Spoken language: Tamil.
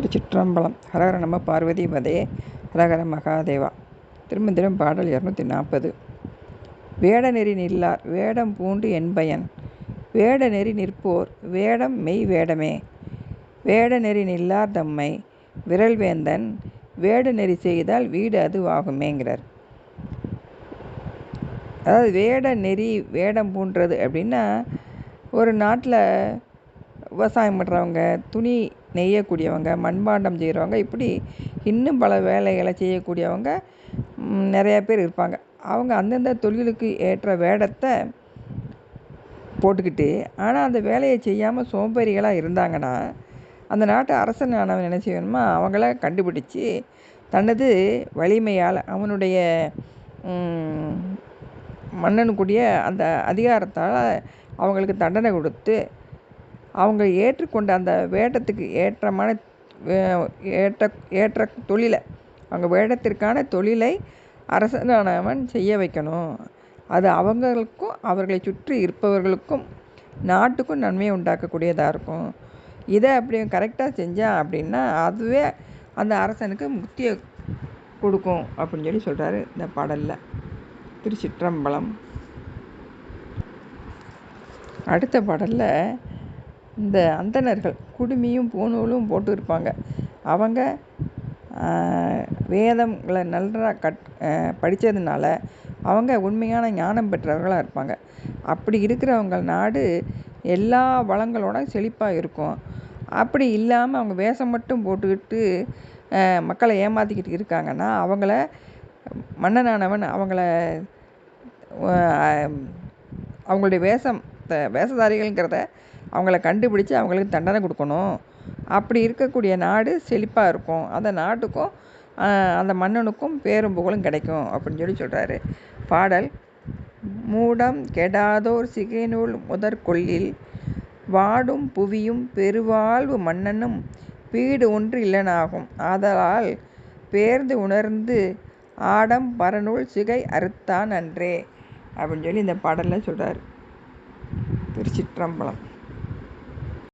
திருச்சிற்றம்பலம். ஹரஹர நம பார்வதி வதே. ஹரஹர மகாதேவா. திருமந்திரம் பாடல் இரநூத்தி நாற்பது. வேட நெறி நில்லார் வேடம் பூண்டு என்பயன் வேட நெறி நிற்போர் வேடம் மெய் வேடமே. வேட நெறி நில்லார் தம்மை விரல்வேந்தன் வேட நெறி செய்தால் வீடு அதுவாகுமேங்கிறார் அதாவது வேட நெறி வேடம் பூண்டுறது அப்படின்னா ஒரு நாட்டில் விவசாயம் பண்ணுறவங்க துணி நெய்யக்கூடியவங்க மண்பாண்டம் செய்கிறவங்க இப்படி இன்னும் பல வேலைகளை செய்யக்கூடியவங்க நிறையா பேர் இருப்பாங்க. அவங்க அந்தந்த தொழிலுக்கு ஏற்ற வேடத்தை போட்டுக்கிட்டு ஆனால் அந்த வேலையை செய்யாமல் சோம்பேறிகளாக இருந்தாங்கன்னா அந்த நாட்டு அரசன் ஆனவன் என்ன செய்யணுமா அவங்கள கண்டுபிடிச்சி தனது வலிமையால் அவனுடைய மன்னனுக்குடிய அந்த அதிகாரத்தால் அவங்களுக்கு தண்டனை கொடுத்து அவங்க ஏற்றுக்கொண்ட அந்த வேடத்துக்கு ஏற்றமான ஏற்ற ஏற்ற தொழிலை அவங்க வேடத்திற்கான தொழிலை அரசனானவன் செய்ய வைக்கணும். அது அவங்களுக்கும் அவர்களை சுற்றி இருப்பவர்களுக்கும் நாட்டுக்கும் நன்மையை உண்டாக்கக்கூடியதாக இருக்கும். இதை அப்படி கரெக்டாக செஞ்சால் அப்படின்னா அதுவே அந்த அரசனுக்கு முக்தியை கொடுக்கும் அப்படின்னு சொல்லி சொல்கிறாரு இந்த பாடலில். திருச்சிற்றம்பலம். அடுத்த பாடலில் இந்த அந்தணர்கள் குடுமியும் பூணூலும் போட்டு இருப்பாங்க அவங்க வேதங்களை நல்லா கட் படித்ததுனால அவங்க உண்மையான ஞானம் பெற்றவர்களாக இருப்பாங்க. அப்படி இருக்கிறவங்க நாடு எல்லா வளங்களோட செழிப்பாக இருக்கும். அப்படி இல்லாமல் அவங்க வேஷம் மட்டும் போட்டுக்கிட்டு மக்களை ஏமாற்றிக்கிட்டு இருக்காங்கன்னா அவங்கள மன்னனானவன் அவங்கள அவங்களுடைய வேஷம் வேஷதாரிகள்ங்கிறத அவங்கள கண்டுபிடிச்சி அவங்களுக்கு தண்டனை கொடுக்கணும். அப்படி இருக்கக்கூடிய நாடு செழிப்பாக இருக்கும். அந்த நாட்டுக்கும் அந்த மன்னனுக்கும் பேரும் புகழும் கிடைக்கும் அப்படின்னு சொல்லி சொல்கிறாரு பாடல் மூடம் கெடாதோர் சிகைநூல் முதற்கொள்ளில் வாடும் புவியும் பெருவாழ்வு மன்னனும் வீடு ஒன்று இல்லனாகும். ஆதலால் பேர்ந்து உணர்ந்து ஆடம் பரநூல் சிகை அறுத்தான் அன்றே அப்படின்னு சொல்லி இந்த பாடலில் சொல்கிறார் திருச்சிற்றம்பலம்.